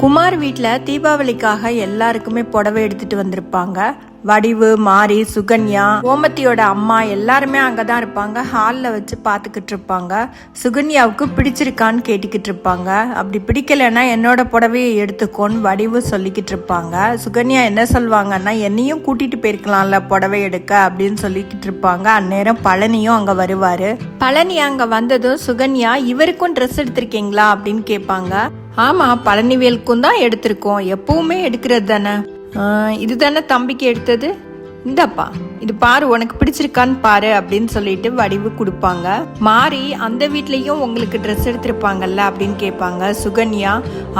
குமார் வீட்டில் தீபாவளிக்காக எல்லாருக்குமே புடவை எடுத்துட்டு வந்திருப்பாங்க. வடிவு மாரி சுகன்யா ஓமத்தியோட அம்மா எல்லாருமே அங்கதான் இருப்பாங்க. ஹாலில் வச்சு பார்த்துக்கிட்டு இருப்பாங்க. சுகன்யாவுக்கு பிடிச்சிருக்கான்னு கேட்டுக்கிட்டு இருப்பாங்க. அப்படி பிடிக்கலைன்னா என்னோட புடவையை எடுத்துக்கோன்னு வடிவு சொல்லிக்கிட்டு இருப்பாங்க. சுகன்யா என்ன சொல்லுவாங்கன்னா என்னையும் கூட்டிட்டு போயிருக்கலாம்ல புடவை எடுக்க அப்படின்னு சொல்லிக்கிட்டு இருப்பாங்க. அந்நேரம் பழனியும் அங்கே வருவாரு. பழனி அங்கே வந்ததும் சுகன்யா இவருக்கும் ட்ரெஸ் எடுத்திருக்கீங்களா? அப்படின்னு கேட்பாங்க. ஆமா பழனிவேலுக்கும் தான் எடுத்திருக்கோம். எப்பவுமே எடுக்கிறது தானே? இது தானே தம்பிக்கு எடுத்தது? இந்தப்பா. இது பாரு உனக்கு பிடிச்சிருக்கான்னு பாரு அப்படின்னு சொல்லிட்டு வடிவு கொடுப்பாங்க. மாறி அந்த வீட்லயும் உங்களுக்கு ட்ரெஸ் எடுத்திருப்பாங்கல்ல அப்படின்னு கேட்பாங்க. சுகன்யா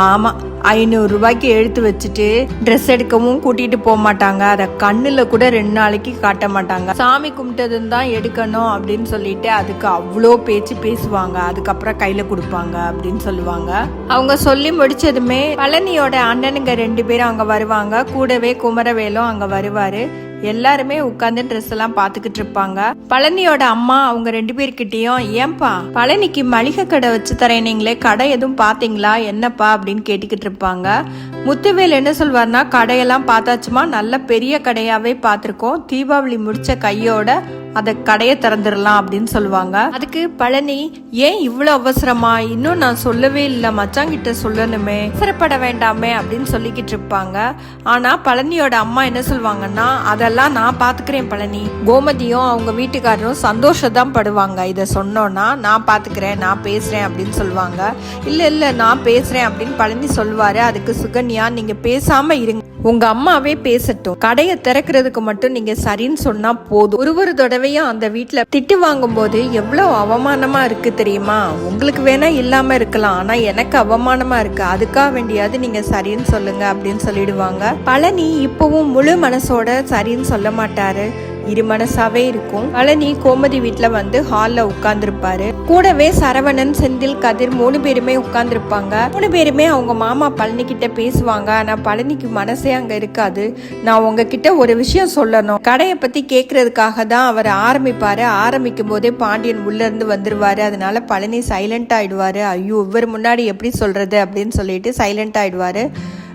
ஆமா ஐநூறு ரூபாய்க்கு எடுத்து வச்சுட்டு ட்ரெஸ் எடுக்கவும் கூட்டிட்டு போக மாட்டாங்க. அதை கண்ணுல கூட ரெண்டு நாளைக்கு காட்ட மாட்டாங்க. சாமி கும்பிட்டதுன்னு தான் எடுக்கணும் அப்படின்னு சொல்லிட்டு அதுக்கு அவ்வளோ பேச்சு பேசுவாங்க. அதுக்கப்புறம் கையில கொடுப்பாங்க அப்படின்னு சொல்லுவாங்க. அவங்க சொல்லி முடிச்சதுமே பழனியோட அண்ணனுங்க ரெண்டு பேரும் அங்க வருவாங்க. கூடவே குமரவேலும் அங்க வருவாரு. எல்லாருமே உட்காந்து ட்ரெஸ் எல்லாம் பாத்துக்கிட்டு இருப்பாங்க. பழனியோட அம்மா அவங்க ரெண்டு பேர்கிட்டயும் ஏன்பா பழனிக்கு மளிகை கடை வச்சு தரேன் நீங்களே கடை எதுவும் பாத்தீங்களா என்னப்பா? அப்படின்னு கேட்டுக்கிட்டு இருப்பாங்க. முத்துவேல் என்ன சொல்வார்னா கடையெல்லாம் பார்த்தாச்சுமா நல்ல பெரிய கடையாவே பார்த்துருக்கோம். தீபாவளி முடிச்ச கையோட அதை கடையை திறந்துடலாம் அப்படின்னு சொல்லுவாங்க அதுக்கு பழனி ஏன் இவ்வளவு அவசரமா? இன்னும் நான் சொல்லவே இல்லை மச்சாங்கிட்ட சொல்லணுமே. அவசரப்பட வேண்டாமே அப்படின்னு சொல்லிக்கிட்டு இருப்பாங்க. ஆனா பழனியோட அம்மா என்ன சொல்லுவாங்கன்னா அதெல்லாம் நான் பாத்துக்கிறேன் பழனி. கோமதியும் அவங்க வீட்டுக்காரரும் சந்தோஷம் தான் படுவாங்க. இதை சொன்னோன்னா நான் பாத்துக்கிறேன் நான் பேசுறேன் அப்படின்னு சொல்லுவாங்க இல்ல இல்ல நான் பேசுறேன் அப்படின்னு பழனி சொல்லுவாரு அதுக்கு சுகன் சுகன்யா நீங்க பேசாம இருங்க. உங்க அம்மாவே பேசட்டும். கடையை திறக்கிறதுக்கு மட்டும் நீங்க சரின்னு சொன்னா போதும். ஒரு ஒரு தடவையும் அந்த வீட்டுல திட்டு வாங்கும் போது எவ்வளவு அவமானமா இருக்கு தெரியுமா? உங்களுக்கு வேணா இல்லாம இருக்கலாம். ஆனா எனக்கு அவமானமா இருக்கு. அதுக்காக வேண்டியாவது நீங்க சரின்னு சொல்லுங்க அப்படின்னு சொல்லிடுவாங்க. பழனி இப்பவும் முழு மனசோட சரின்னு சொல்ல மாட்டாரு. இருமனசாவே இருக்கும். பழனி கோமதி வீட்டுல வந்து ஹால்ல உட்கார்ந்துருப்பாரு. கூடவே சரவணன் செந்தில் கதிர் மூணு பேருமே உட்கார்ந்துருப்பாங்க. மூணு பேருமே அவங்க மாமா பழனி கிட்ட பேசுவாங்க. ஆனா பழனிக்கு மனசே அங்க இருக்காது. நான் உங்ககிட்ட ஒரு விஷயம் சொல்லணும். கடையை பத்தி கேக்குறதுக்காக தான் அவர் ஆரம்பிப்பாரு. ஆரம்பிக்கும் போதே பாண்டியன் உள்ள இருந்து வந்துருவாரு. அதனால பழனி சைலண்ட் ஆயிடுவாரு. ஐயோ இவர் முன்னாடி எப்படி சொல்றது அப்படின்னு சொல்லிட்டு சைலண்ட் ஆயிடுவாரு.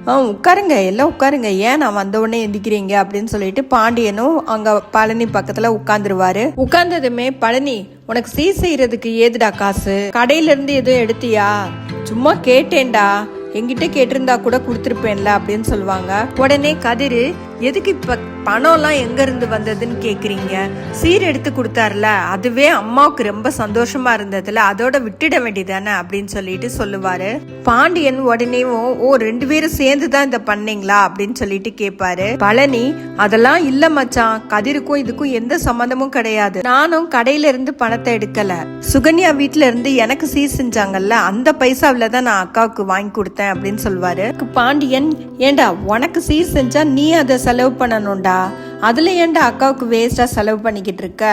உட்காருங்க எல்லாம் உட்காருங்க. ஏன் நான் வந்த உடனே எந்திக்கிறீங்க அப்படின்னு சொல்லிட்டு பாண்டியனும் அங்க பழனி பக்கத்துல உட்காந்துருவாரு உட்கார்ந்ததுமே பழனி உனக்கு சீர் செய்யறதுக்கு ஏதுடா காசு? கடையில இருந்து எதுவும் எடுத்தியா? சும்மா கேட்டேன்டா. என்கிட்ட கேட்டிருந்தா கூட கொடுத்துருப்பேன்ல அப்படின்னு சொல்லுவாங்க. உடனே கதிர் எதுக்கு இப்ப பணம்லாம் எங்க இருந்து வந்ததுன்னு கேக்குறீங்க? சீர் எடுத்து கொடுத்தாருல அதுவே அம்மாவுக்கு ரொம்ப சந்தோஷமா இருந்ததுல அதோட விட்டுட வேண்டியதானே அப்படின்னு சொல்லிட்டு சொல்லுவாரு. பாண்டியன் உடனேவும் ஓ ரெண்டு பேரும் சேர்ந்து தான் இதை பண்ணீங்களா? அப்படின்னு சொல்லிட்டு கேட்பாரு பழனி அதெல்லாம் இல்ல மச்சான். கதிருக்கும் இதுக்கும் எந்த சம்மந்தமும் கிடையாது. நானும் கடையில இருந்து பணத்தை எடுக்கல. சுகன்யா வீட்ல இருந்து எனக்கு சீர் செஞ்சாங்கல்ல அந்த பைசாவில தான் நான் அக்காவுக்கு வாங்கி கொடுத்தேன் அப்படின்னு சொல்லுவாரு. பாண்டியன் ஏண்டா உனக்கு சீர் செஞ்சா நீ அதை செலவு பண்ணணும்டா. அதுல ஏன்டா அக்காவுக்கு வேஸ்ட்டாக செலவு பண்ணிக்கிட்டு இருக்க?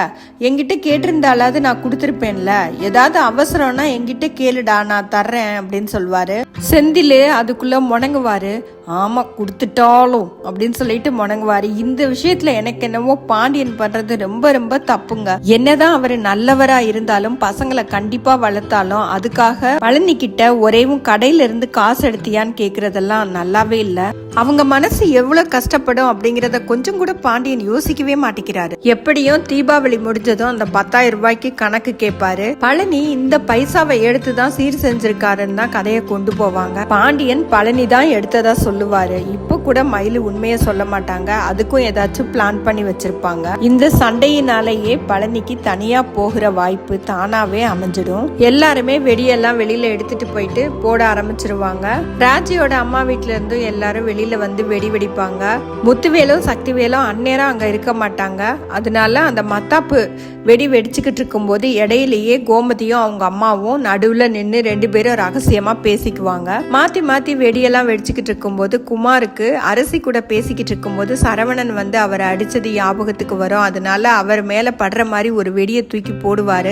என்கிட்ட கேட்டிருந்தாலாவது நான் கொடுத்துருப்பேன்ல. ஏதாவது அவசரம்னா என்கிட்ட கேளுடா நான் தர்றேன் அப்படின்னு சொல்லுவாரு. செந்தில் அதுக்குள்ள முணங்குவாரு. ஆமா கொடுத்துட்டாலும் அப்படின்னு சொல்லிட்டு முணங்குவாரு இந்த விஷயத்துல எனக்கு என்னவோ பாண்டியன் பண்றது ரொம்ப ரொம்ப தப்புங்க. என்னதான் அவரு நல்லவரா இருந்தாலும் பசங்களை கண்டிப்பா வளர்த்தாலும் அதுக்காக பழனி கிட்ட ஒரேவும் கடையில இருந்து காசு எடுத்தியான்னு கேட்குறதெல்லாம் நல்லாவே இல்ல. அவங்க மனசு எவ்வளவு கஷ்டப்படும் அப்படிங்கிறத கொஞ்சம் கூட பாண்டியன் யோசிக்கவே மாட்டேங்கிறாரு. எப்படியும் தீபாவளி முடிஞ்சதும் அந்த பத்தாயிரம் ரூபாய்க்கு கணக்கு கேட்பாரு. பழனி இந்த பைசாவை எடுத்துதான் சீர் செஞ்சிருக்காருன்னு தான் கதையை கொண்டு போவாங்க. பாண்டியன் பழனி தான் எடுத்ததா சொல்லுவார். இப்போ கூட மயில் உண்மையை சொல்ல மாட்டாங்க. அதுக்கும் ஏதாச்சும் பிளான் பண்ணி வச்சிருப்பாங்க. இந்த சண்டையினாலேயே பழனிக்கு தனியாக போகிற வாய்ப்பு தானாகவே அமைஞ்சிடும். எல்லாருமே வெடியெல்லாம் வெளியில் எடுத்துட்டு போயிட்டு போட ஆரம்பிச்சிருவாங்க. ராஜியோட அம்மா வீட்டிலேருந்தும் எல்லாரும் வெளியில் வந்து வெடி வெடிப்பாங்க. முத்துவேலும் சக்திவேலும் அந்நேரம் அங்கே இருக்க மாட்டாங்க. அதனால அந்த மத்தாப்பு வெடி வெடிச்சுக்கிட்டு இருக்கும்போது இடையிலேயே கோமதியும் அவங்க அம்மாவும் நடுவில் நின்று ரெண்டு பேரும் ரகசியமாக பேசிக்குவாங்க. மாற்றி மாற்றி வெடியெல்லாம் வெடிச்சுக்கிட்டு இருக்கும்போது குமாருக்கு அரசி கூட பேசிக்கிட்டு இருக்கும்போது சரவணன் வந்து அவரை அடித்தது ஞாபகத்துக்கு வரும். அதனால அவர் மேலே படுற மாதிரி ஒரு வெடியை தூக்கி போடுவார்.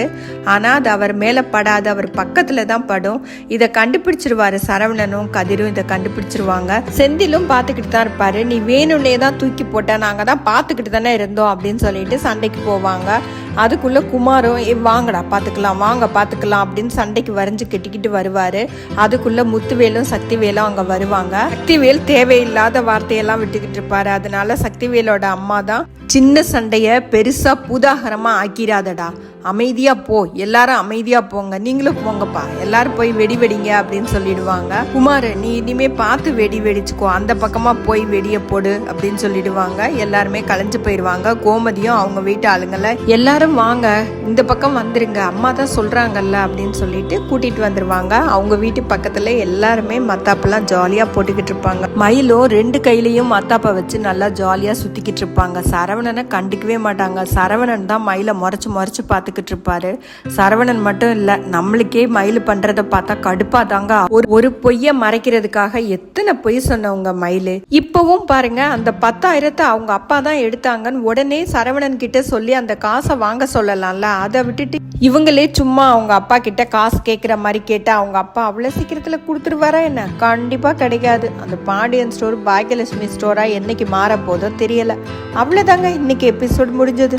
ஆனால் அது அவர் மேலே படாது. அவர் பக்கத்தில் தான் படும். இதை கண்டுபிடிச்சிருவாரு சரவணனும் கதிரும். இதை கண்டுபிடிச்சிருவாங்க. செந்திலும் பார்த்துக்கிட்டு தான் இருப்பார். நீ வேணும்னே தான் தூக்கி போட்ட. நாங்கள் தான் பார்த்துக்கிட்டு தானே இருந்தோம் அப்படின்னு சொல்லிட்டு சண்டைக்கு போவாங்க. அதுக்குள்ளே குமாரும் "ஏய், வாங்கடா பார்த்துக்கலாம் வாங்க பார்த்துக்கலாம் அப்படின்னு சண்டைக்கு வரைஞ்சு கெட்டிக்கிட்டு வருவார். அதுக்குள்ளே முத்துவேலும் சக்திவேலும் அங்கே வருவாங்க. சக்திவேல் தேவையில்லாத வார்த்தையெல்லாம் விட்டுக்கிட்டு இருப்பாரு. அதனால சக்திவேலோட அம்மா தான் சின்ன சண்டையை பெருசாக பூதாகரமாக ஆக்கிராதடா. அமைதியாக போ. எல்லாரும் அமைதியாக போங்க. நீங்களும் போங்கப்பா. எல்லாரும் போய் வெடி வெடிங்க அப்படின்னு சொல்லிடுவாங்க. குமார் நீ இனிமே பார்த்து வெடி வெடிச்சுக்கோ. அந்த பக்கமாக போய் வெடியை போடு அப்படின்னு சொல்லிடுவாங்க. எல்லாருமே கலைஞ்சு போயிடுவாங்க கோமதியும் அவங்க வீட்டு ஆளுங்களை எல்லாரும் வாங்க. இந்த பக்கம் வந்துருங்க. அம்மா தான் சொல்கிறாங்கல்ல அப்படின்னு சொல்லிட்டு கூட்டிகிட்டு வந்துடுவாங்க அவங்க வீட்டு பக்கத்தில் எல்லாருமே மத்தாப்பெல்லாம் ஜாலியாக போட்டுக்கிட்டு இருப்பாங்க. மயிலும் ரெண்டு கையிலையும் மத்தாப்பை வச்சு நல்லா ஜாலியாக சுற்றிக்கிட்டு இருப்பாங்க. சரவணனை கண்டுக்கவே மாட்டாங்க. சரவணன் தான் மயிலை முறைச்சு முறைச்சு பார்த்துக்கிட்டு இருப்பாரு சரவணன் மட்டும் இல்லை நம்மளுக்கே மயில் பண்றதை பார்த்தா கடுப்பா தாங்க. ஒரு ஒரு பொய்ய மறைக்கிறதுக்காக எத்தனை பொய் சொன்னவங்க மயில். இப்பவும் பாருங்க அந்த பத்தாயிரத்தை அவங்க அப்பா தான் எடுத்தாங்கன்னு உடனே சரவணன் கிட்ட சொல்லி அந்த காசை வாங்க சொல்லலாம்ல. அதை விட்டுட்டு இவங்களே சும்மா அவங்க அப்பா கிட்ட காசு கேட்குற மாதிரி கேட்டா அவங்க அப்பா அவ்வளோ சீக்கிரத்தில் கொடுத்துருவாரா என்ன? கண்டிப்பாக கிடைக்காது. அந்த பாண்டியன் ஸ்டோர் பாக்கியலட்சுமி ஸ்டோரா என்னைக்கு மாற போதோ தெரியல. அவ்வளோதாங்க இன்னைக்கு எபிசோட் முடிஞ்சது.